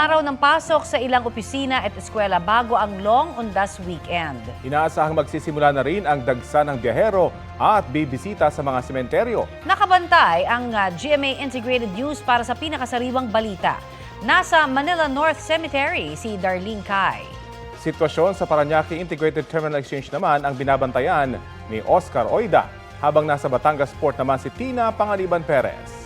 araw ng pasok sa ilang opisina at eskwela bago ang long undas weekend. Inaasahang magsisimula na rin ang dagsa ng biyahero at bibisita sa mga sementeryo. Nakabantay ang ah, GMA Integrated News para sa pinakasariwang balita. Nasa Manila North Cemetery si Darlene Kai. Sitwasyon sa Paranaque Integrated Terminal Exchange naman ang binabantayan ni Oscar Oida, habang nasa Batangas Port naman si Tina Pangaliban Perez.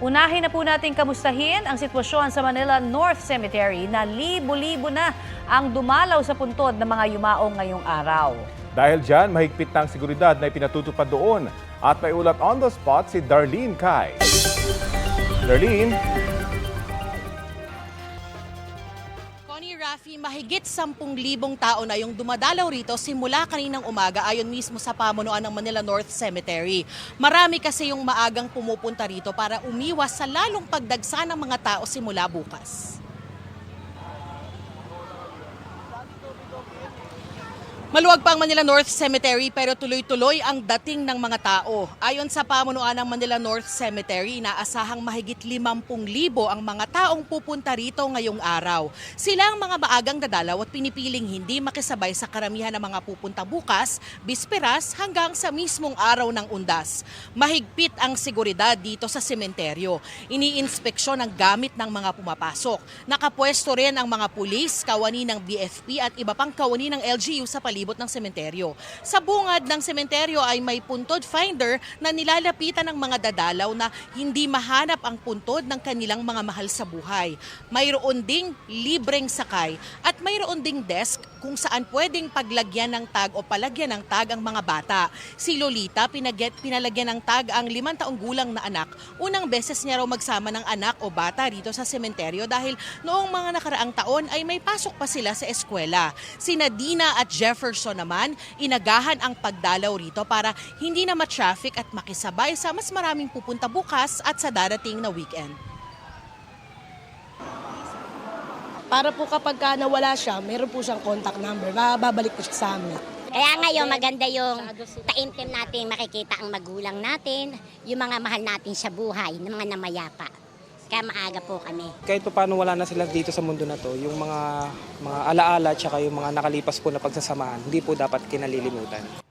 Unahin na po natin kamustahin ang sitwasyon sa Manila North Cemetery na libo-libo na ang dumalaw sa puntod ng mga yumaong ngayong araw. Dahil dyan, mahigpit na seguridad na ipinatutupad doon. At may ulat on the spot si Darlene Kai. Darlene, mahigit 10,000 tao na yung dumadalaw rito simula kaninang umaga ayon mismo sa pamunuan ng Manila North Cemetery. Marami kasi yung maagang pumupunta rito para umiwas sa lalong pagdagsa ng mga tao simula bukas. Maluwag pa ang Manila North Cemetery pero tuloy-tuloy ang dating ng mga tao. Ayon sa pamunuan ng Manila North Cemetery, inaasahang mahigit 50,000 ang mga taong pupunta rito ngayong araw. Sila ang mga maagang dadalaw at pinipiling hindi makisabay sa karamihan ng mga pupunta bukas, bisperas hanggang sa mismong araw ng undas. Mahigpit ang seguridad dito sa sementeryo. Iniinspeksyon ang gamit ng mga pumapasok. Nakapwesto rin ang mga pulis, kawani ng BFP at iba pang kawani ng LGU sa palibot ng sementeryo. Sa bungad ng sementeryo ay may puntod finder na nilalapitan ng mga dadalaw na hindi mahanap ang puntod ng kanilang mga mahal sa buhay. Mayroon ding libreng sakay at mayroon ding desk kung saan pwedeng paglagyan ng tag o palagyan ng tag ang mga bata. Si Lolita, pinaget, pinalagyan ng tag ang limang taong gulang na anak. Unang beses niya raw magsama ng anak o bata rito sa sementeryo dahil noong mga nakaraang taon ay may pasok pa sila sa eskwela. Sina Dina at Jefferson naman, inagahan ang pagdalaw rito para hindi na ma-traffic at makisabay sa mas maraming pupunta bukas at sa darating na weekend. Para po kapag ka nawala siya, meron po siyang contact number. Babalik po siya sa amin. Kaya ngayon maganda yung taimtim natin makikita ang magulang natin, yung mga mahal natin sa buhay, ng mga namayapa. Kaya maaga po kami. kahit pa paano wala na sila dito sa mundo na to, yung mga mga alaala tsaka yung mga nakalipas po na pagsasamahan, hindi po dapat kinalilimutan.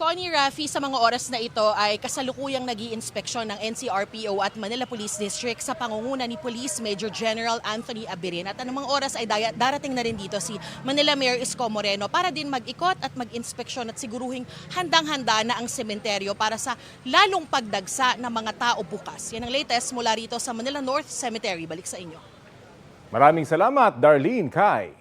Connie Rafi, sa mga oras na ito ay kasalukuyang nag inspeksyon ng NCRPO at Manila Police District sa pangunguna ni Police Major General Anthony Abirin. At anumang oras ay darating na rin dito si Manila Mayor Isko Moreno para din mag-ikot at mag-inspeksyon at siguruhing handang-handa na ang sementeryo para sa lalong pagdagsa ng mga tao bukas. Yan ang latest mula rito sa Manila North Cemetery. Balik sa inyo. maraming salamat Darlene Kai.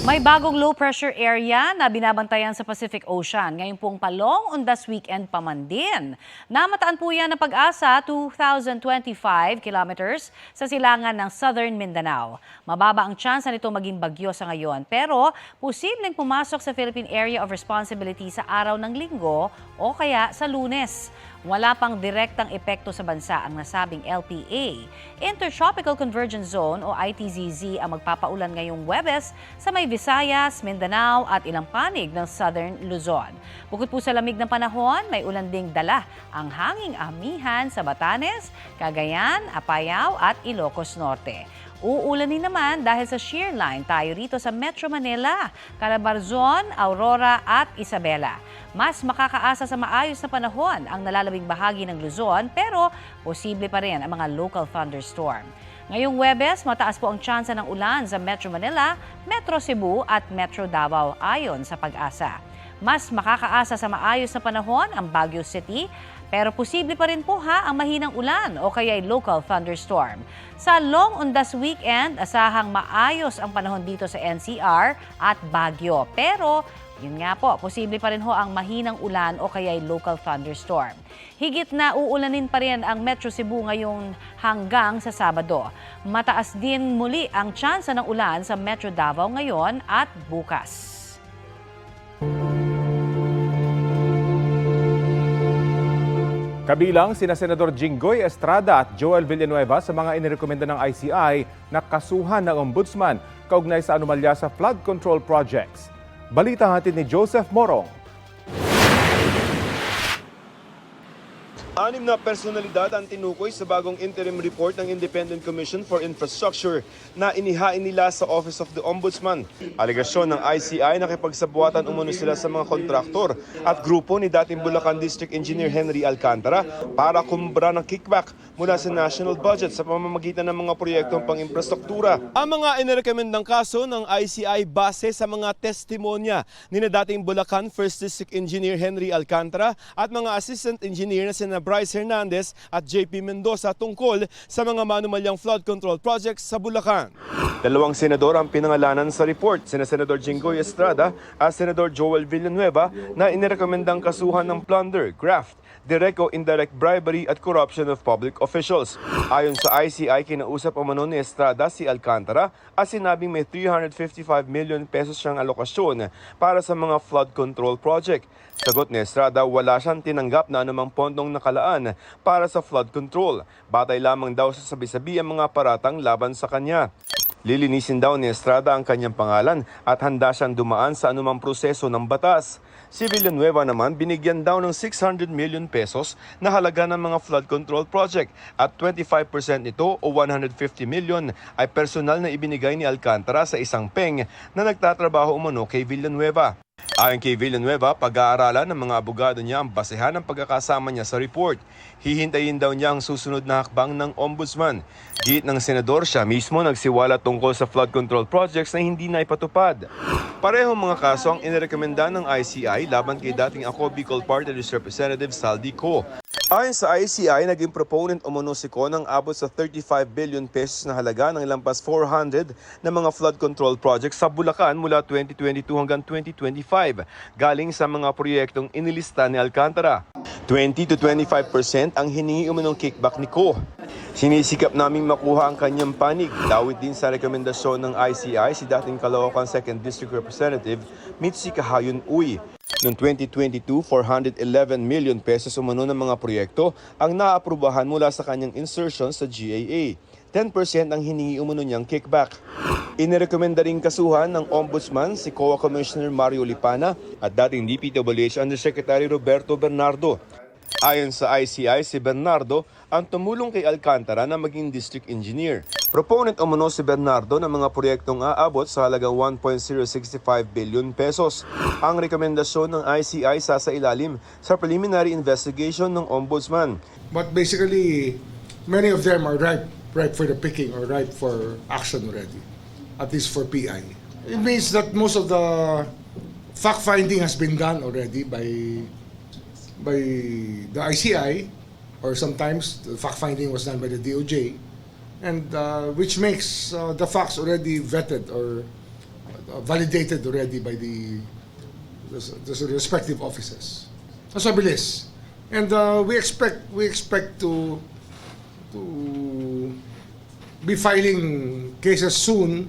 May bagong low pressure area na binabantayan sa Pacific Ocean. Ngayon pong palong undas weekend pa man din. Namataan po yan ng pag-asa 2,025 kilometers sa silangan ng Southern Mindanao. Mababa ang tsansa nito maging bagyo sa ngayon pero posibleng pumasok sa Philippine Area of Responsibility sa araw ng linggo o kaya sa lunes. Wala pang direktang epekto sa bansa ang nasabing LPA. Intertropical Convergence Zone o ITZZ ang magpapaulan ngayong Webes sa may Visayas, Mindanao at ilang panig ng Southern Luzon. Bukod po sa lamig ng panahon, may ulan ding dala ang hanging amihan sa Batanes, Cagayan, Apayao at Ilocos Norte. Uulanin naman dahil sa shear line tayo rito sa Metro Manila, Calabarzon, Aurora at Isabela. Mas makakaasa sa maayos na panahon ang nalalabing bahagi ng Luzon pero posible pa rin ang mga local thunderstorm. Ngayong Webes, mataas po ang tsansa ng ulan sa Metro Manila, Metro Cebu at Metro Davao ayon sa pag-asa. Mas makakaasa sa maayos na panahon ang Baguio City, pero posible pa rin po ha ang mahinang ulan o kaya local thunderstorm. Sa long undas weekend, asahang maayos ang panahon dito sa NCR at Baguio. Pero yun nga po, posible pa rin ho ang mahinang ulan o kaya local thunderstorm. Higit na uulanin pa rin ang Metro Cebu ngayong hanggang sa Sabado. Mataas din muli ang tsansa ng ulan sa Metro Davao ngayon at bukas. Kabilang sina Senador Jinggoy Estrada at Joel Villanueva sa mga inirekomenda ng ICI na kasuhan ng ombudsman kaugnay sa anomalya sa flood control projects. Balita hatid ni Joseph Morong. Anim na personalidad ang tinukoy sa bagong interim report ng Independent Commission for Infrastructure na inihain nila sa Office of the Ombudsman. Alegasyon ng ICI na kipagsabuatan umano sila sa mga kontraktor at grupo ni dating Bulacan District Engineer Henry Alcantara para kumbra ng kickback mula sa national budget sa pamamagitan ng mga proyektong pang-infrastruktura. Ang mga inirekomendang kaso ng ICI base sa mga testimonya ni na dating Bulacan First District Engineer Henry Alcantara at mga assistant engineer na sina Bryce Hernandez at JP Mendoza tungkol sa mga manumalyang flood control projects sa Bulacan. Dalawang senador ang pinangalanan sa report, sina Senador Jinggoy Estrada at Senador Joel Villanueva na inirekomendang kasuhan ng plunder, graft, direct o indirect bribery at corruption of public officials. Ayon sa ICI, kinausap umano ni Estrada si Alcantara at sinabing may 355 million pesos siyang alokasyon para sa mga flood control project. Sagot ni Estrada, wala siyang tinanggap na anumang pondong nakalaan para sa flood control. Batay lamang daw sa sabi-sabi ang mga paratang laban sa kanya. Lilinisin daw ni Estrada ang kanyang pangalan at handa siyang dumaan sa anumang proseso ng batas. Si Villanueva naman binigyan daw ng 600 million pesos na halaga ng mga flood control project at 25% nito o 150 million ay personal na ibinigay ni Alcantara sa isang peng na nagtatrabaho umano kay Villanueva. Ayon kay Villanueva, pag-aaralan ng mga abogado niya ang basehan ng pagkakasama niya sa report. Hihintayin daw niya ang susunod na hakbang ng ombudsman. Git ng senador siya mismo nagsiwala tungkol sa flood control projects na hindi na ipatupad. Parehong mga kaso ang inirekomenda ng ICI laban kay dating ako Bicol Party Representative Saldi Co. Ayon sa ICI, naging proponent umano si Ko ng abot sa 35 billion pesos na halaga ng lampas 400 na mga flood control projects sa Bulacan mula 2022 hanggang 2025 galing sa mga proyektong inilista ni Alcantara. 20 to 25% ang hiningi umanong kickback ni Ko. Sinisikap naming makuha ang kanyang panig. Dawit din sa rekomendasyon ng ICI si dating Caloocan 2nd District Representative Mitzi Kahayon Uy. Noong 2022, 411 million pesos umano ng mga proyekto ang naaprubahan mula sa kanyang insertion sa GAA. 10% ang hiningi umano niyang kickback. Inirekomenda rin kasuhan ng Ombudsman si COA Commissioner Mario Lipana at dating DPWH Undersecretary Roberto Bernardo. Ayon sa ICI, si Bernardo ang tumulong kay Alcantara na maging district engineer. Proponent umano si Bernardo ng mga proyektong aabot sa halagang 1.065 billion pesos. Ang rekomendasyon ng ICI sa sa ilalim sa preliminary investigation ng Ombudsman. But basically, many of them are ripe, ripe for the picking or ripe for action already, at least for PI. It means that most of the fact finding has been done already by by the ICI, or sometimes the fact finding was done by the DOJ, and uh, which makes uh, the facts already vetted or uh, validated already by the the, the respective offices. Mas mabilis. And uh, we expect we expect to to be filing cases soon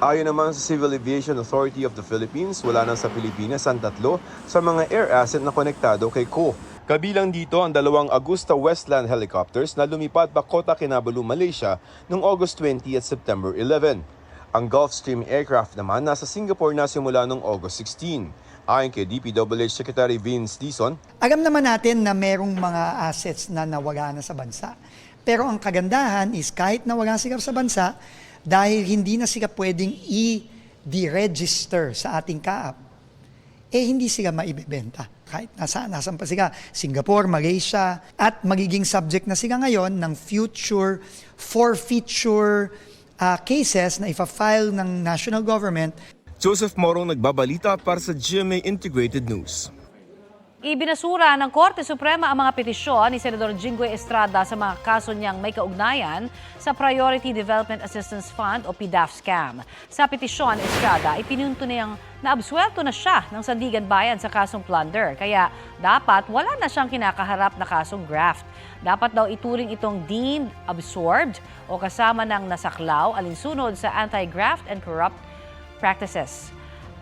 Ayon naman sa Civil Aviation Authority of the Philippines, wala na sa Pilipinas ang tatlo sa mga air asset na konektado kay Co. Kabilang dito ang dalawang Augusta Westland helicopters na lumipad pa Kota Kinabalu, Malaysia noong August 20 at September 11. Ang Gulfstream aircraft naman nasa Singapore na simula noong August 16. Ayon kay DPWH Secretary Vince Dizon, Alam naman natin na merong mga assets na nawala na sa bansa. Pero ang kagandahan is kahit nawala sila sa bansa, dahil hindi na sila pwedeng i-deregister sa ating kaap, eh hindi sila maibibenta. Kahit nasaan, nasaan pa sila, Singapore, Malaysia, at magiging subject na sila ngayon ng future forfeiture ah, cases na ifa-file ng national government Joseph Morong nagbabalita para sa GMA Integrated News. Ibinasura ng Korte Suprema ang mga petisyon ni Senador Jinggoy Estrada sa mga kaso niyang may kaugnayan sa Priority Development Assistance Fund o PDAF scam. Sa petisyon, Estrada, ipinunto niyang naabswelto na siya ng Sandigan Bayan sa kasong plunder. Kaya dapat wala na siyang kinakaharap na kasong graft. Dapat daw ituring itong deemed absorbed o kasama ng nasaklaw alinsunod sa anti-graft and corrupt practices.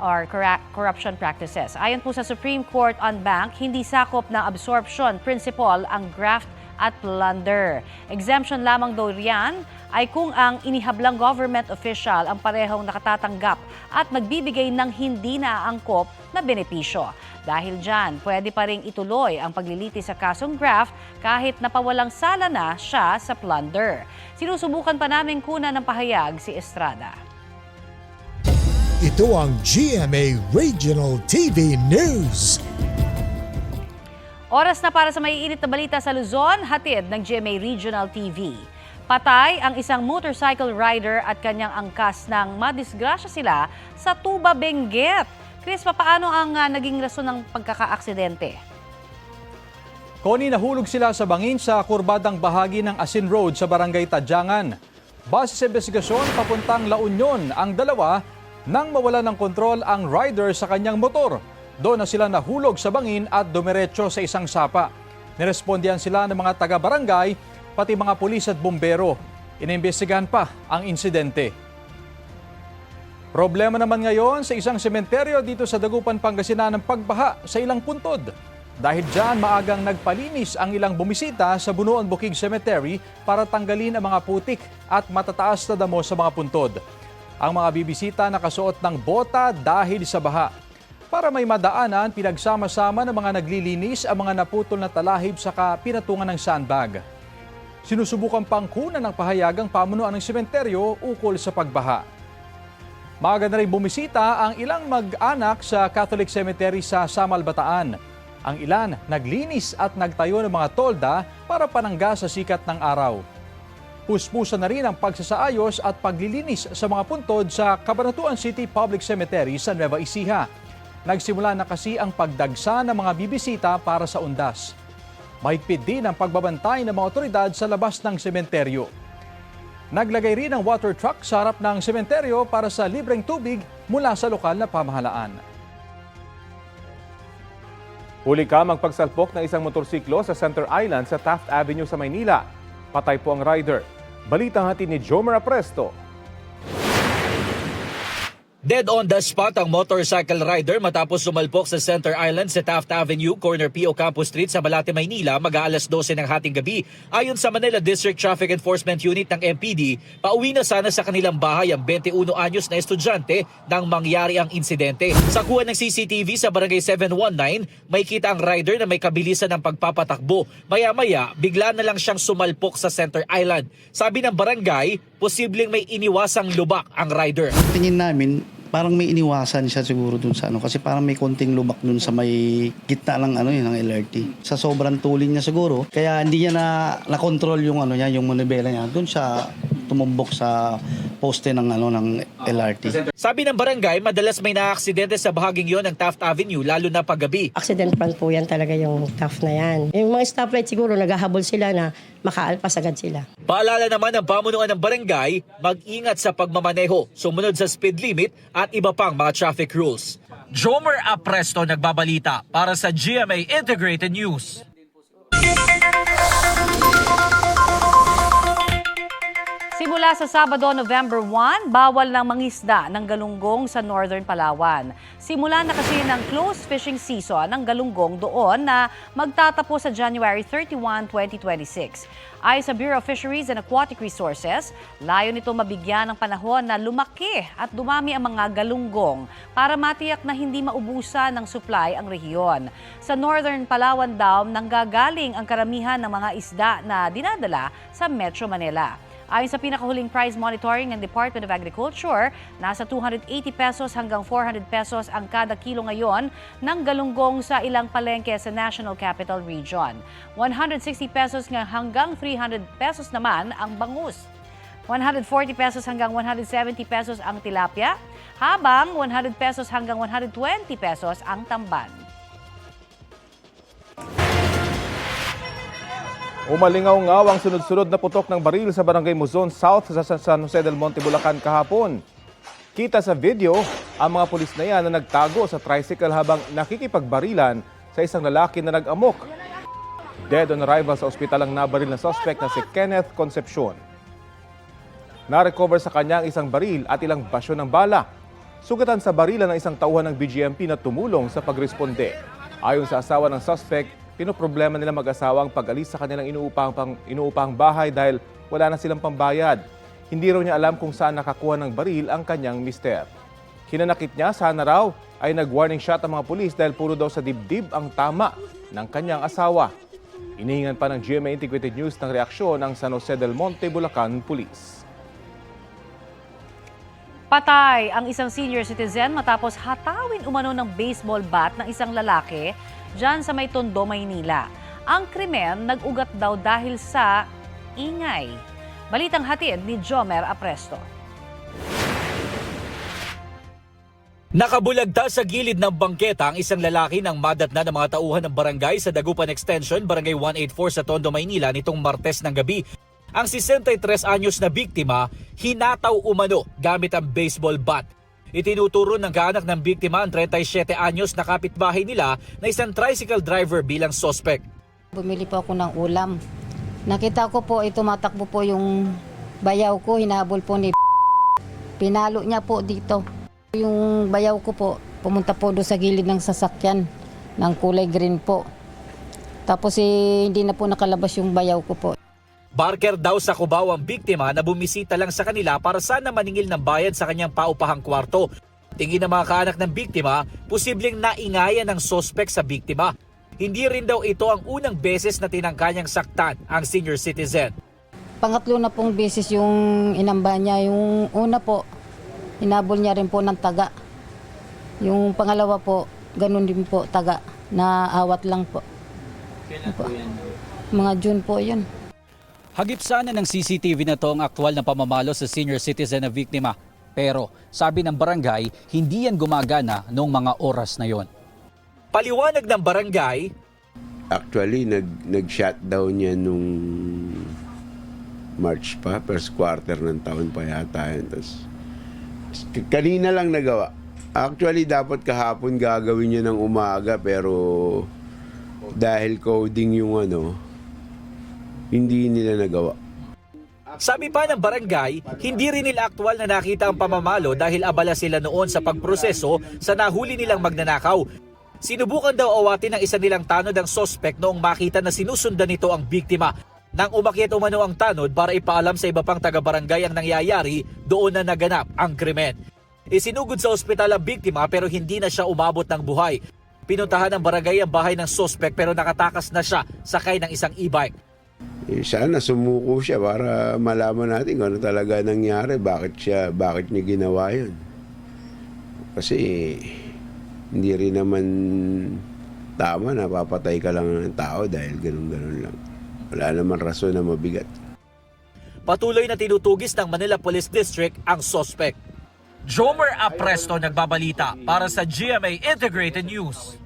Or corruption practices. Ayon po sa Supreme Court on Bank, hindi sakop ng absorption principle ang graft at plunder. Exemption lamang daw riyan ay kung ang inihablang government official ang parehong nakatatanggap at magbibigay ng hindi naaangkop na benepisyo. Dahil dyan, pwede pa rin ituloy ang pagliliti sa kasong graft kahit napawalang sala na siya sa plunder. Sinusubukan pa namin kunan ng pahayag si Estrada. Ito ang GMA Regional TV News. Oras na para sa maiinit na balita sa Luzon, hatid ng GMA Regional TV. Patay ang isang motorcycle rider at kanyang angkas nang madisgrasya sila sa Tuba Benguet. Chris, paano ang ah, naging rason ng pagkakaaksidente? Koni nahulog sila sa bangin sa kurbadang bahagi ng Asin Road sa Barangay Tadyangan. Base sa investigasyon, papuntang La Union ang dalawa nang mawala ng kontrol ang rider sa kanyang motor. Doon na sila nahulog sa bangin at dumiretso sa isang sapa. Nirespondihan sila ng mga taga-barangay, pati mga pulis at bumbero. Inimbestigahan pa ang insidente. Problema naman ngayon sa isang sementeryo dito sa Dagupan, Pangasinan ng pagbaha sa ilang puntod. Dahil dyan, maagang nagpalinis ang ilang bumisita sa Bunuan Bukig Cemetery para tanggalin ang mga putik at matataas na damo sa mga puntod. Ang mga bibisita nakasuot ng bota dahil sa baha. Para may madaanan, pinagsama-sama ng mga naglilinis ang mga naputol na talahib sa pinatungan ng sandbag. Sinusubukan pang kunan ng pahayagang pamunuan ng sementeryo ukol sa pagbaha. Maaga na rin bumisita ang ilang mag-anak sa Catholic Cemetery sa Samal, Bataan. Ang ilan naglinis at nagtayo ng mga tolda para panangga sa sikat ng araw. Puspusan na rin ang pagsasaayos at paglilinis sa mga puntod sa Cabanatuan City Public Cemetery sa Nueva Ecija. Nagsimula na kasi ang pagdagsa ng mga bibisita para sa undas. Mahigpit din ang pagbabantay ng mga otoridad sa labas ng sementeryo. Naglagay rin ng water truck sa harap ng sementeryo para sa libreng tubig mula sa lokal na pamahalaan. Huli ka magpagsalpok ng isang motorsiklo sa Center Island sa Taft Avenue sa Maynila. Patay po ang rider. Balita hatid ni Jomer Apresto. Dead on the spot ang motorcycle rider matapos sumalpok sa Center Island sa Taft Avenue, corner PO Campus Street sa Balate, Maynila mag-aalas 12 ng hating gabi. Ayon sa Manila District Traffic Enforcement Unit ng MPD, pauwi na sana sa kanilang bahay ang 21 anyos na estudyante nang mangyari ang insidente. Sa kuha ng CCTV sa Barangay 719, may kita ang rider na may kabilisan ng pagpapatakbo. Maya-maya, bigla na lang siyang sumalpok sa Center Island. Sabi ng barangay, posibleng may iniwasang lubak ang rider. tingin namin parang may iniwasan siya siguro dun sa ano kasi parang may konting lubak dun sa may gitna ng ano yun ng LRT. Sa sobrang tuling niya siguro kaya hindi niya na na-control yung ano niya yung manibela niya. Dun siya tumumbok sa poste ng ano ng LRT. Sabi ng barangay, madalas may naaksidente sa bahaging yon ng Taft Avenue lalo na paggabi. Accident plan po yan talaga yung tough na yan. Yung mga stoplight siguro naghahabol sila na makaalpas agad sila. Paalala naman ng pamunuan ng barangay, mag-ingat sa pagmamaneho, sumunod sa speed limit at iba pang mga traffic rules. Jomer Apresto nagbabalita para sa GMA Integrated News. Simula sa Sabado, November 1, bawal ng mangisda ng galunggong sa Northern Palawan. Simula na kasi ng close fishing season ng galunggong doon na magtatapos sa January 31, 2026. Ayon sa Bureau of Fisheries and Aquatic Resources, layo nito mabigyan ng panahon na lumaki at dumami ang mga galunggong para matiyak na hindi maubusan ng supply ang rehiyon. Sa Northern Palawan Dam, nanggagaling ang karamihan ng mga isda na dinadala sa Metro Manila. Ayon sa pinakahuling price monitoring ng Department of Agriculture, nasa 280 pesos hanggang 400 pesos ang kada kilo ngayon ng galunggong sa ilang palengke sa National Capital Region. 160 pesos hanggang 300 pesos naman ang bangus. 140 pesos hanggang 170 pesos ang tilapia, habang 100 pesos hanggang 120 pesos ang tamban. Umalingaw-ngaw ang sunod-sunod na putok ng baril sa Barangay Muzon South sa San Jose del Monte, Bulacan kahapon. Kita sa video ang mga pulis na yan na nagtago sa tricycle habang nakikipagbarilan sa isang lalaki na nag-amok. Dead on arrival sa ospital ang nabaril na suspect na si Kenneth Concepcion. Na-recover sa kanya ang isang baril at ilang basyo ng bala. sugatan sa barilan ng isang tauhan ng BGMP na tumulong sa pagresponde. Ayon sa asawa ng suspect, pinoproblema nila mag-asawang pag-alis sa kanilang inuupang, pang, inuupang bahay dahil wala na silang pambayad. Hindi raw niya alam kung saan nakakuha ng baril ang kanyang mister. Hinanakit niya, sana raw ay nag-warning shot ang mga pulis dahil puro daw sa dibdib ang tama ng kanyang asawa. Inihingan pa ng GMA Integrated News ng reaksyon ng San Jose del Monte, Bulacan Police. Patay ang isang senior citizen matapos hatawin umano ng baseball bat ng isang lalaki dyan sa may Tondo, Maynila. Ang krimen nag-ugat daw dahil sa ingay. Balitang hatid ni Jomer Apresto. Nakabulagta sa gilid ng bangketa ang isang lalaki ng madat na ng mga tauhan ng barangay sa Dagupan Extension, Barangay 184 sa Tondo, Maynila nitong Martes ng gabi. Ang 63 anyos na biktima, hinataw umano gamit ang baseball bat. Itinuturo ng kaanak ng biktima ang 37 anyos na kapitbahay nila na isang tricycle driver bilang sospek. Bumili po ako ng ulam. Nakita ko po, ito matakbo po yung bayaw ko, hinahabol po ni Pinalo niya po dito. Yung bayaw ko po, pumunta po doon sa gilid ng sasakyan ng kulay green po. Tapos eh, hindi na po nakalabas yung bayaw ko po. Barker daw sa Cubao ang biktima na bumisita lang sa kanila para sana maningil ng bayad sa kanyang paupahang kwarto. Tingin ng mga kaanak ng biktima, posibleng naingayan ng sospek sa biktima. Hindi rin daw ito ang unang beses na tinangkanyang saktan ang senior citizen. Pangatlo na pong beses yung inamba niya. Yung una po, hinabol niya rin po ng taga. Yung pangalawa po, ganun din po, taga. Naawat lang po. Opo. Mga June po yun. Hagip sana ng CCTV na to ang aktwal na pamamalo sa senior citizen na biktima. Pero sabi ng barangay, hindi yan gumagana noong mga oras na yon. Paliwanag ng barangay, Actually, nag, nag-shutdown niya nung March pa, first quarter ng taon pa yata. Tapos, kanina lang nagawa. Actually, dapat kahapon gagawin niya ng umaga, pero dahil coding yung ano, hindi nila nagawa. Sabi pa ng barangay, hindi rin nila aktwal na nakita ang pamamalo dahil abala sila noon sa pagproseso sa nahuli nilang magnanakaw. Sinubukan daw awatin ng isa nilang tanod ang sospek noong makita na sinusundan nito ang biktima. Nang umakyat umano ang tanod para ipaalam sa iba pang taga-barangay ang nangyayari, doon na naganap ang krimen. Isinugod sa ospital ang biktima pero hindi na siya umabot ng buhay. Pinuntahan ng barangay ang bahay ng sospek pero nakatakas na siya sakay ng isang e-bike. Eh, sana sumuko siya para malaman natin kung ano talaga nangyari, bakit siya, bakit niya ginawa yun. Kasi hindi rin naman tama na papatay ka lang ng tao dahil ganun-ganun lang. Wala naman rason na mabigat. Patuloy na tinutugis ng Manila Police District ang sospek. Jomer Apresto nagbabalita para sa GMA Integrated News.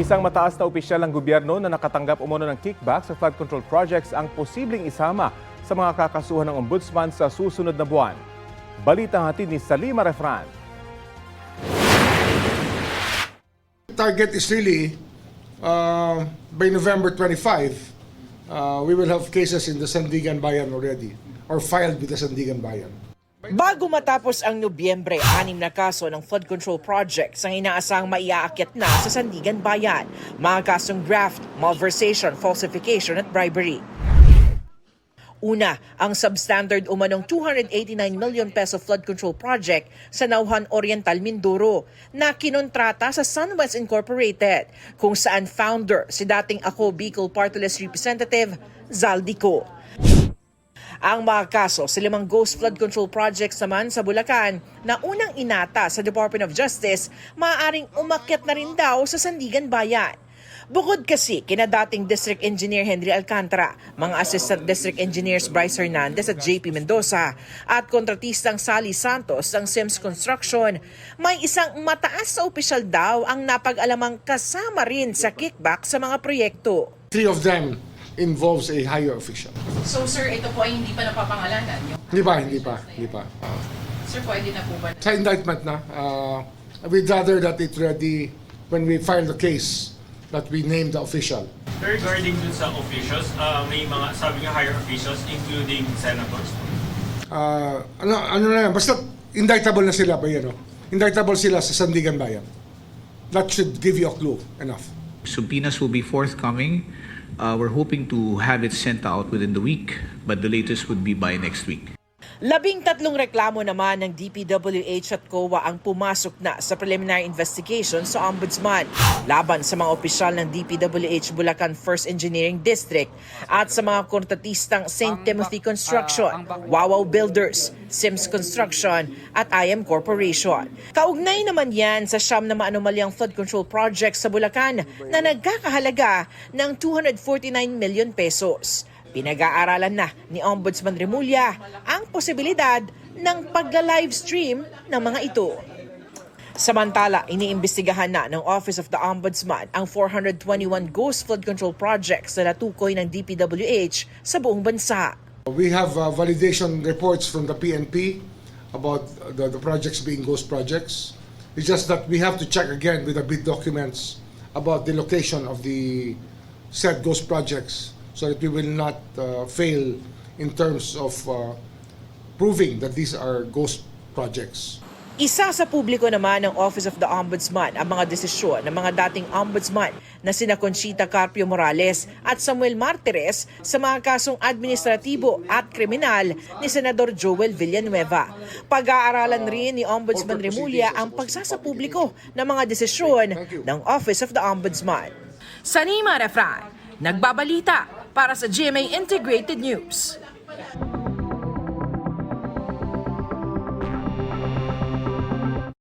Isang mataas na opisyal ng gobyerno na nakatanggap umano ng kickback sa flood control projects ang posibleng isama sa mga kakasuhan ng ombudsman sa susunod na buwan. Balita hatid ni Salima Refran. target is really uh, by November 25, uh, we will have cases in the Sandigan Bayan already or filed with the Sandigan Bayan. Bago matapos ang Nobyembre, anim na kaso ng flood control projects ang inaasang maiaakyat na sa Sandigan Bayan. Mga kasong graft, malversation, falsification at bribery. Una, ang substandard umanong 289 million peso flood control project sa Nauhan Oriental, Mindoro na kinontrata sa Sunwest Incorporated kung saan founder si dating ako Bicol Party List Representative Zaldico. Ang mga kaso sa limang ghost flood control projects naman sa Bulacan na unang inata sa Department of Justice, maaaring umakyat na rin daw sa Sandigan Bayan. Bukod kasi kina dating District Engineer Henry Alcantara, mga Assistant District Engineers Bryce Hernandez at JP Mendoza, at kontratistang Sally Santos ng Sims Construction, may isang mataas na opisyal daw ang napag-alamang kasama rin sa kickback sa mga proyekto. Three of them involves a higher official. So sir, ito po ay hindi pa napapangalanan. Yung, Hindi pa, hindi pa, hindi pa. Uh, sir, pwede na po ba? sa indictment na, uh, we'd rather that it ready when we file the case that we name the official. Regarding dun sa officials, uh, may mga, sabi nga higher officials, including senators. Uh, ano, ano na yan, basta indictable na sila pa yan, no? Indictable sila sa Sandigan Bayan. That should give you a clue enough. Subpoenas will be forthcoming. Uh, we're hoping to have it sent out within the week, but the latest would be by next week. Labing tatlong reklamo naman ng DPWH at COA ang pumasok na sa preliminary investigation sa Ombudsman laban sa mga opisyal ng DPWH Bulacan First Engineering District at sa mga kontratistang St. Timothy Construction, Wawaw Builders, Sims Construction at IM Corporation. Kaugnay naman yan sa siyam na maanomalyang flood control project sa Bulacan na nagkakahalaga ng 249 million pesos. Pinag-aaralan na ni Ombudsman Remulla ang posibilidad ng pagla-livestream ng mga ito. Samantala, iniimbestigahan na ng Office of the Ombudsman ang 421 ghost flood control projects na natukoy ng DPWH sa buong bansa. We have uh, validation reports from the PNP about the, the projects being ghost projects. It's just that we have to check again with the bid documents about the location of the said ghost projects so that we will not uh, fail in terms of uh, proving that these are ghost projects. Isa sa publiko naman ng Office of the Ombudsman ang mga desisyon ng mga dating ombudsman na sina Conchita Carpio Morales at Samuel Martires sa mga kasong administratibo at kriminal ni Senador Joel Villanueva. Pag-aaralan rin ni Ombudsman Remulla ang pagsasapubliko ng mga desisyon ng Office of the Ombudsman. Sanima Refran, nagbabalita para sa GMA Integrated News.